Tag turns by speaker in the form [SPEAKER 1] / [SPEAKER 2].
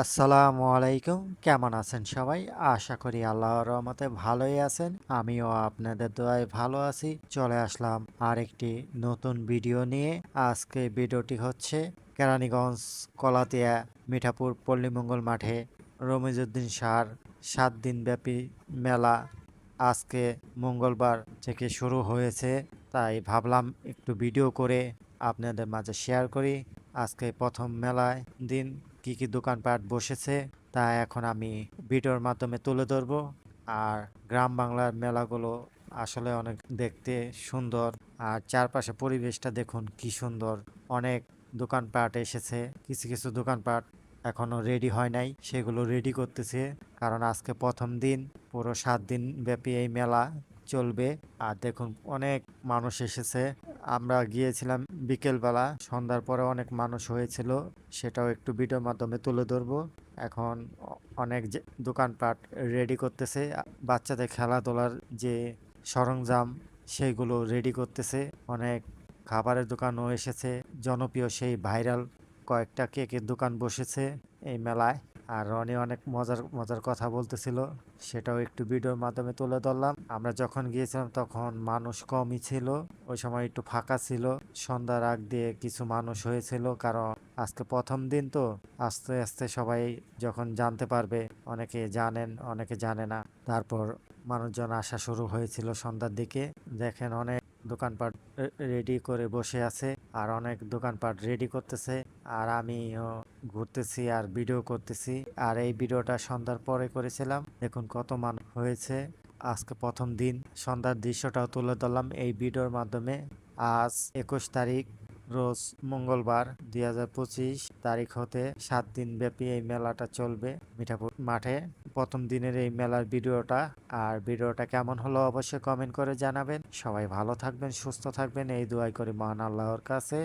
[SPEAKER 1] আসসালামু আলাইকুম। কেমন আছেন সবাই? আশা করি আল্লাহর রহমতে ভালোই আছেন। আমিও আপনাদের দোয়ায় ভালো আছি। চলে আসলাম আরেকটি নতুন ভিডিও নিয়ে। আজকে ভিডিওটি হচ্ছে কেরানীগঞ্জ কলাতিয়া মিঠাপুর পল্লীমঙ্গল মাঠে রমিজউদ্দিন সার সাত দিনব্যাপী মেলা। আজকে মঙ্গলবার থেকে শুরু হয়েছে, তাই ভাবলাম একটু ভিডিও করে আপনাদের মাঝে শেয়ার করি। আজকে প্রথম মেলায় দিন কি কি দোকানপাট বসেছে তা এখন আমি ভিডিওর মাধ্যমে তুলে ধরবো। আর গ্রাম বাংলার মেলাগুলো আসলে অনেক দেখতে সুন্দর। আর চারপাশে পরিবেশটা দেখুন কি সুন্দর। অনেক দোকানপাট এসেছে, কিছু কিছু দোকানপাট এখনও রেডি হয় নাই, সেগুলো রেডি করতেছে। কারণ আজকে প্রথম দিন, পুরো সাত দিন ব্যাপী এই মেলা চলবে। আর দেখুন, অনেক মানুষ এসেছে। আমরা গিয়েছিলাম বিকেলবেলা, সন্ধ্যার পরে অনেক মানুষ হয়েছিল। সেটাও একটু ভিডিওর মাধ্যমে তুলে ধরবো। এখন অনেক দোকানপাট রেডি করতেছে। বাচ্চাদের খেলাধুলার যে সরঞ্জাম, সেইগুলো রেডি করতেছে। অনেক খাবারের দোকানও এসেছে। জনপ্রিয় সেই ভাইরাল কয়েকটা কেকের দোকান বসেছে এই মেলায়। আর রনি অনেক মজার মজার কথা বলতেছিল, সেটাও একটু ভিডিওর মাধ্যমে তুলে ধরলাম। আমরা যখন গিয়েছিলাম তখন মানুষ কমই ছিল, ওই সময় একটু ফাঁকা ছিল। সন্ধ্যার আগ দিয়ে কিছু মানুষ হয়েছিল, কারণ আজকে প্রথম দিন তো, আস্তে আস্তে সবাই যখন জানতে পারবে, অনেকে জানেন, অনেকে জানে না। তারপর মানুষজন আসা শুরু হয়েছিল সন্ধ্যার দিকে। দেখেন অনেক দোকানপাট রেডি করে বসে আছে আর অনেক দোকানপাট রেডি করতেছে। আর আমিও ঘুরতেছি আর ভিডিও করতেছি। আর এই ভিডিওটা সন্ধ্যার পরে করেছিলাম। দেখুন কত মান হয়েছে। আজকে প্রথম দিন। সন্ধ্যার দৃশ্যটাও তুলে ধরলাম এই ভিডিওর মাধ্যমে। আজ একুশ তারিখ। রোজ মঙ্গলবার দুই হাজার পঁচিশ তারিখ হতে সাত দিন ব্যাপী এই মেলাটা চলবে মিঠাপুর মাঠে। প্রথম দিনের এই মেলার ভিডিওটা। আর ভিডিওটা কেমন হলো অবশ্যই কমেন্ট করে জানাবেন। সবাই ভালো থাকবেন, সুস্থ থাকবেন। এই দোয়াই করি মহান আল্লাহর কাছে।